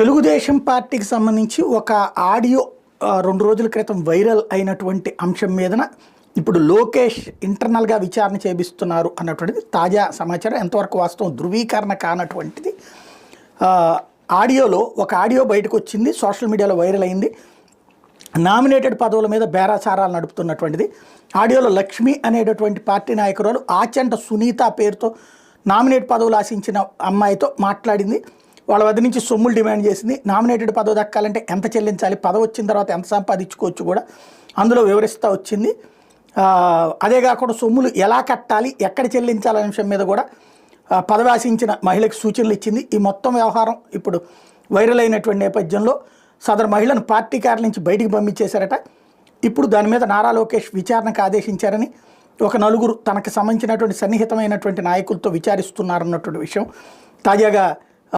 తెలుగుదేశం పార్టీకి సంబంధించి ఒక ఆడియో రెండు రోజుల క్రితం వైరల్ అయినటువంటి అంశం మీదన ఇప్పుడు లోకేష్ ఇంటర్నల్గా విచారణ చేపిస్తున్నారు అన్నటువంటిది తాజా సమాచారం. ఎంతవరకు వాస్తవం? ధృవీకరణ కానటువంటిది. ఆడియోలో ఒక ఆడియో బయటకు వచ్చింది సోషల్ మీడియాలో వైరల్ అయింది. నామినేటెడ్ పదవుల మీద బేరాచారాలు నడుపుతున్నటువంటిది. ఆడియోలో లక్ష్మి అనేటటువంటి పార్టీ నాయకురాలు ఆచంట సునీత పేరుతో నామినేట్ పదవులు ఆశించిన అమ్మాయితో మాట్లాడింది. వాళ్ళ వద్ద నుంచి సొమ్ములు డిమాండ్ చేసింది. నామినేటెడ్ పదవి దక్కాలంటే ఎంత చెల్లించాలి? పదవి వచ్చిన తర్వాత ఎంత సంపాదించుకోవచ్చు కూడా అందులో వివరిస్తూ వచ్చింది. అదే కాకుండా సొమ్ములు ఎలా కట్టాలి? ఎక్కడ చెల్లించాలనే అంశం మీద కూడా పదవి ఆశించిన మహిళకు సూచనలు ఇచ్చింది. ఈ మొత్తం వ్యవహారం ఇప్పుడు వైరల్ అయినటువంటి నేపథ్యంలో సదరు మహిళను పార్టీ కార్ల నుంచి బయటికి పంపించేశారట. ఇప్పుడు దాని మీద నారా లోకేష్ విచారణకు ఆదేశించారని ఒక నలుగురు తనకు సంబంధించినటువంటి సన్నిహితమైనటువంటి నాయకులతో విచారిస్తున్నారన్నటువంటి విషయం తాజాగా